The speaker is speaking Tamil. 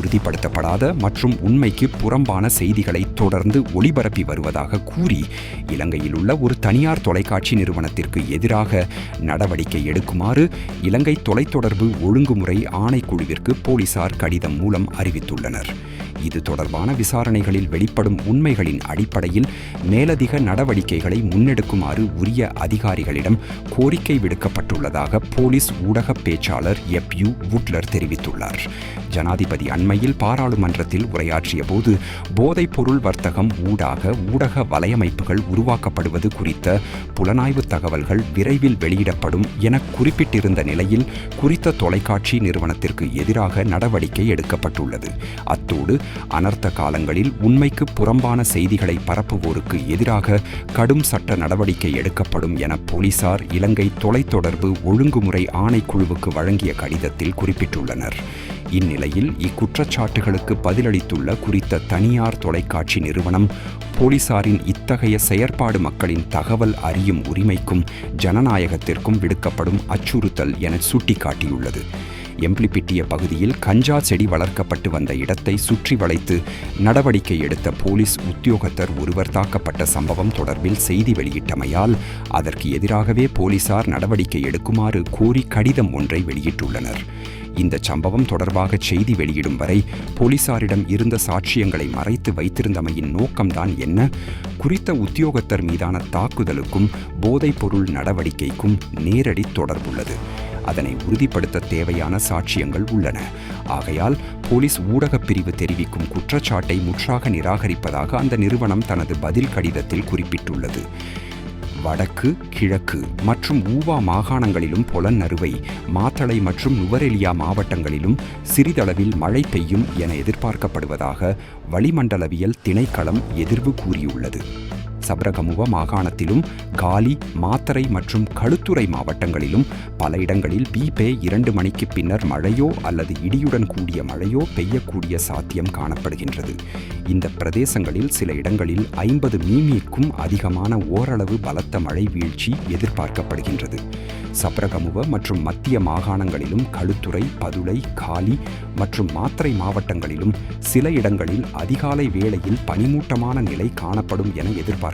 உறுதிப்படுத்தப்படாத மற்றும் உண்மைக்கு புறம்பான செய்திகளை தொடர்ந்து ஒளிபரப்பி வருவதாக கூறி இலங்கையில் உள்ள ஒரு தனியார் தொலைக்காட்சி நிறுவனத்திற்கு எதிராக நடவடிக்கை எடுக்குமாறு இலங்கை தொலைத்தொடர்பு ஒழுங்குமுறை ஆணைக்குழுவிற்கு போலீசார் கடிதம் மூலம் அறிவித்துள்ளனர். இது தொடர்பான விசாரணைகளில் வெளிப்படும் உண்மைகளின் அடிப்படையில் மேலதிக நடவடிக்கைகளை முன்னெடுக்குமாறு உரிய அதிகாரிகளிடம் கோரிக்கை விடுக்கப்பட்டுள்ளதாக போலீஸ் ஊடக பேச்சாளர் எப் யூ வுட்லர் தெரிவித்துள்ளார். ஜனாதிபதி அண்மையில் பாராளுமன்றத்தில் உரையாற்றிய போது போதைப் பொருள் வர்த்தகம் ஊடாக ஊடக வலையமைப்புகள் உருவாக்கப்படுவது குறித்த புலனாய்வு தகவல்கள் விரைவில் வெளியிடப்படும் என குறிப்பிட்டிருந்த நிலையில் குறித்த தொலைக்காட்சி நிறுவனத்திற்கு எதிராக நடவடிக்கை எடுக்கப்பட்டுள்ளது. அத்தோடு அனர்த்த காலங்களில் உண்மைக்கு புறம்பான செய்திகளை பரப்புவோருக்கு எதிராக கடும் சட்ட நடவடிக்கை எடுக்கப்படும் என போலீசார் இலங்கை தொலைத்தொடர்பு ஒழுங்குமுறை ஆணைக்குழுவுக்கு வழங்கிய கடிதத்தில் குறிப்பிட்டுள்ளனர். இந்நிலையில் இக்குற்றச்சாட்டுகளுக்கு பதிலளித்துள்ள குறித்த தனியார் தொலைக்காட்சி நிறுவனம் போலீசாரின் இத்தகைய செயற்பாடு மக்களின் தகவல் அறியும் உரிமைக்கும் ஜனநாயகத்திற்கும் விடுக்கப்படும் அச்சுறுத்தல் என சுட்டிக்காட்டியுள்ளது. எம்ப்ளிபிட்டிய பகுதியில் கஞ்சா செடி வளர்க்கப்பட்டு வந்த இடத்தை சுற்றி வளைத்து நடவடிக்கை எடுத்த போலீஸ் உத்தியோகத்தர் ஒருவர் தாக்கப்பட்ட சம்பவம் தொடர்பில் செய்தி வெளியிட்டமையால் அதற்கு எதிராகவே போலீசார் நடவடிக்கை எடுக்குமாறு கோரி கடிதம் ஒன்றை வெளியிட்டுள்ளனர். இந்த சம்பவம் தொடர்பாக செய்தி வெளியிடும் வரை போலீசாரிடம் இருந்த சாட்சியங்களை மறைத்து வைத்திருந்தமையின் நோக்கம்தான் என்ன? குறித்த உத்தியோகத்தர் மீதான தாக்குதலுக்கும் போதைப்பொருள் நடவடிக்கைக்கும் நேரடி தொடர்புள்ளது. அதனை உறுதிப்படுத்த தேவையான சாட்சியங்கள் உள்ளன. ஆகையால் போலீஸ் ஊடகப் பிரிவு தெரிவிக்கும் குற்றச்சாட்டை முற்றாக நிராகரிப்பதாக அந்த நிறுவனம் தனது பதில் கடிதத்தில் குறிப்பிட்டுள்ளது. வடக்கு கிழக்கு மற்றும் ஊவா மாகாணங்களிலும் பொலன்னறுவை மாத்தளை மற்றும் நுவரெலியா மாவட்டங்களிலும் சிறிதளவில் மழை பெய்யும் என எதிர்பார்க்கப்படுவதாக வளிமண்டலவியல் திணைக்களம் எதிர்வு கூறியுள்ளது. சபரகமுவ மாகாணத்திலும் காலி மாத்தரை மற்றும் களுத்துறை மாவட்டங்களிலும் பல இடங்களில் பீபே இரண்டு மணிக்கு பின்னர் மழையோ அல்லது இடியுடன் கூடிய மழையோ பெய்யக்கூடிய சாத்தியம் காணப்படுகின்றது. இந்த பிரதேசங்களில் சில இடங்களில் ஐம்பது மீமிக்கும் அதிகமான ஓரளவு பலத்த மழை வீழ்ச்சி எதிர்பார்க்கப்படுகின்றது. சப்ரகமுவ மற்றும் மத்திய மாகாணங்களிலும் களுத்துறை பதுளை காலி மற்றும் மாத்திரை மாவட்டங்களிலும் சில இடங்களில் அதிகாலை வேளையில் பனிமூட்டமான நிலை காணப்படும் என